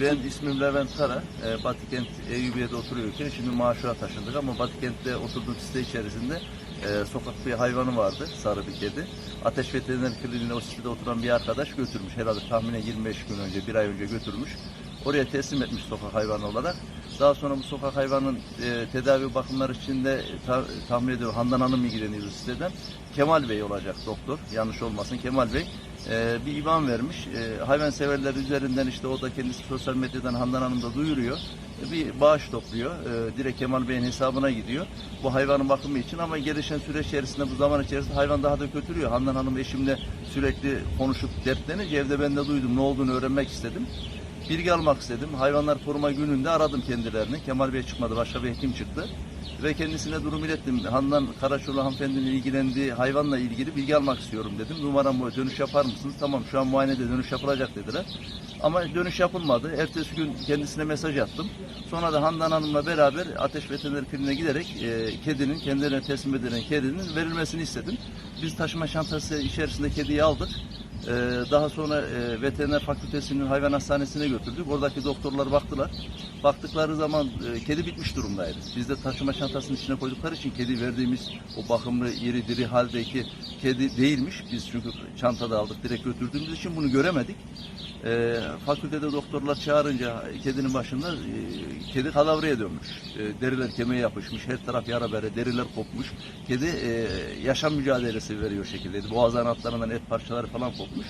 Ben ismim Levent Kara. E, Batıkent Eyüpiye'de oturuyorken şimdi Maşu'a taşındık ama Batıkent'te oturduğum site içerisinde e, sokak bir hayvanı vardı, sarı bir kedi. Ateş Veteriner Kliniğine o sitede oturan bir arkadaş götürmüş. Herhalde tahminen 25 gün önce, bir ay önce götürmüş. Oraya teslim etmiş sokak hayvanı olarak. Daha sonra bu sokak hayvanın e, tedavi bakımları için de ta- tahmin ediyorum Handan Hanım ilgileniyordu siteden. Kemal Bey olacak doktor, yanlış olmasın Kemal Bey e, bir iban vermiş. E, hayvan severler üzerinden işte o da kendisi sosyal medyadan Handan Hanım da duyuruyor. E, bir bağış topluyor. E, direkt Kemal Bey'in hesabına gidiyor. Bu hayvanın bakımı için ama gelişen süreç içerisinde bu zaman içerisinde hayvan daha da kötülüyor. Handan Hanım eşimle sürekli konuşup dertlenince evde ben de duydum. Ne olduğunu öğrenmek istedim. Bilgi almak istedim. Hayvanlar koruma gününde aradım kendilerini. Kemal Bey çıkmadı. Başka bir hekim çıktı. Ve kendisine durum ilettim. Handan Karaçoğlu hanımefendinin ilgilendiği hayvanla ilgili bilgi almak istiyorum dedim. Numaram bu. Dönüş yapar mısınız? Tamam şu an muayenede dönüş yapılacak dediler. Ama dönüş yapılmadı. Ertesi gün kendisine mesaj attım. Sonra da Handan Hanım'la beraber Ateş Veteriner Kliniğine giderek e, kedinin, kendilerine teslim edilen kedinin verilmesini istedim. Biz taşıma çantası içerisinde kediyi aldık. Ee, daha sonra e, veteriner fakültesinin hayvan hastanesine götürdük. Oradaki doktorlar baktılar. Baktıkları zaman e, kedi bitmiş durumdaydı. Biz de taşıma çantasının içine koydukları için kedi verdiğimiz o bakımlı iri diri haldeki kedi değilmiş. Biz çünkü çantada aldık direkt götürdüğümüz için bunu göremedik. E, fakültede doktorlar çağırınca kedinin başında e, kedi kalavraya dönmüş. E, deriler kemiğe yapışmış. Her taraf yara bere, deriler kopmuş. Kedi e, yaşam mücadelesi veriyor şekildeydi. Boğaz anahtarından et parçaları falan kopmuş.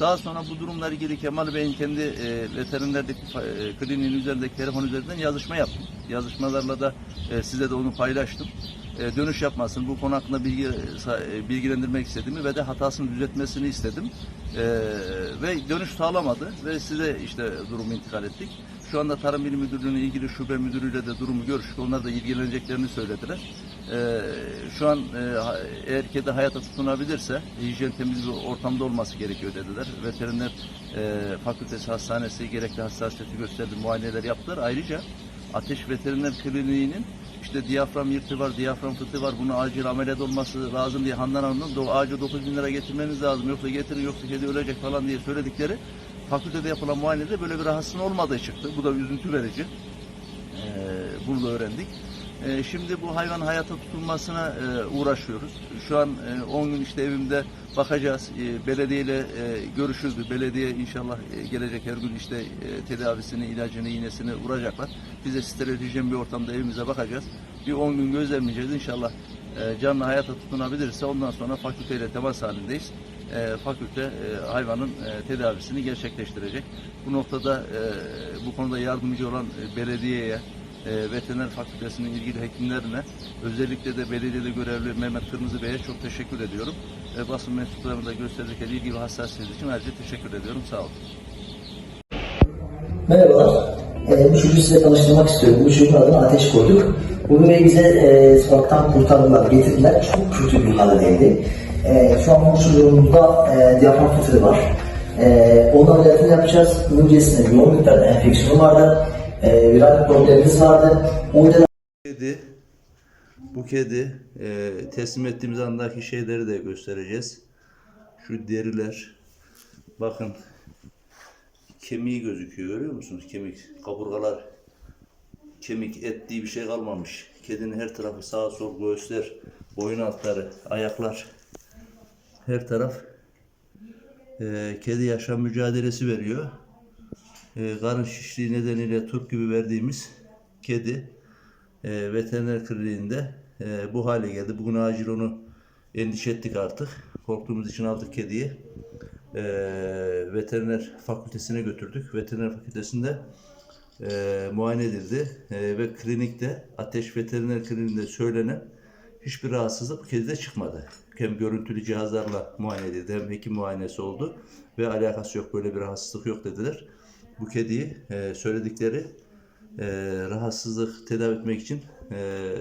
Daha sonra bu durumla ilgili Kemal Bey'in kendi e, veterinerdeki e, kliniğin üzerindeki telefon üzerinden yazışma yaptım. Yazışmalarla da e, size de onu paylaştım. E, dönüş yapmasın, bu konu hakkında bilgi, sa- e, bilgilendirmek istediğimi ve de hatasını düzeltmesini istedim. E, ve dönüş sağlamadı ve size işte durumu intikal ettik. Şu anda Tarım İl Müdürlüğü'nün ilgili şube müdürüyle de durumu görüştük. Onlar da ilgileneceklerini söylediler. Ee, şu an e, eğer kedi hayata tutunabilirse hijyen temiz bir ortamda olması gerekiyor dediler. Veteriner e, fakültesi hastanesi gerekli hassasiyeti gösterdi, muayeneler yaptılar. Ayrıca Ateş Veteriner Kliniği'nin işte diyafram yırtığı var, diyafram fıtığı var, bunu acil ameliyat olması lazım diye Handan Hanım'ın do- acil 9 bin lira getirmeniz lazım yoksa getirin yoksa kedi ölecek falan diye söyledikleri fakültede yapılan muayenede böyle bir rahatsızlığın olmadığı çıktı. Bu da üzüntü verici. Ee, bunu da öğrendik. Ee, şimdi bu hayvan hayata tutulmasına e, uğraşıyoruz. Şu an e, 10 gün işte evimde bakacağız. E, belediyeyle e, görüşüldü. Belediye inşallah e, gelecek her gün işte e, tedavisini, ilacını, iğnesini vuracaklar. Biz de steril hijyen bir ortamda evimize bakacağız. Bir 10 gün gözlemleyeceğiz. İnşallah e, canlı hayata tutunabilirse ondan sonra fakülteyle temas halindeyiz. E, fakülte e, hayvanın e, tedavisini gerçekleştirecek. Bu noktada e, bu konuda yardımcı olan e, belediyeye, e, veteriner fakültesinin ilgili hekimlerine, özellikle de belediyede görevli Mehmet Kırmızı Bey'e çok teşekkür ediyorum. E, basın mensuplarına gösterdikleri ilgi ve hassasiyet için ayrıca teşekkür ediyorum. Sağ olun. Merhabalar. Ee, bu çocuğu size tanıştırmak istiyorum. Bu çocuğun adına ateş koyduk. Bunu ve bize e, sokaktan kurtardılar, getirdiler. Çok kötü bir haldeydi. E, şu an bu çocuğumuzda e, diyafram fıtığı var. E, onun ameliyatını yapacağız. Bunun öncesinde yoğun miktarda enfeksiyonu vardı. E, viral problemimiz vardı. O Kedi, bu kedi e, teslim ettiğimiz andaki şeyleri de göstereceğiz. Şu deriler, bakın kemiği gözüküyor görüyor musunuz? Kemik, kaburgalar, kemik, et diye bir şey kalmamış. Kedinin her tarafı sağ sol göğüsler, boyun altları, ayaklar, her taraf e, kedi yaşam mücadelesi veriyor. E, karın şişliği nedeniyle turp gibi verdiğimiz kedi e, veteriner kliniğinde e, bu hale geldi. Bugün acil onu endişe ettik artık. Korktuğumuz için aldık kediyi. E, veteriner fakültesine götürdük. Veteriner fakültesinde e, muayene edildi. E, ve klinikte Ateş Veteriner Kliniğinde söylenen hiçbir rahatsızlık bu kedide çıkmadı. Hem görüntülü cihazlarla muayene edildi hem hekim muayenesi oldu ve alakası yok böyle bir rahatsızlık yok dediler. Bu kediyi e, söyledikleri e, rahatsızlık tedavi etmek için e,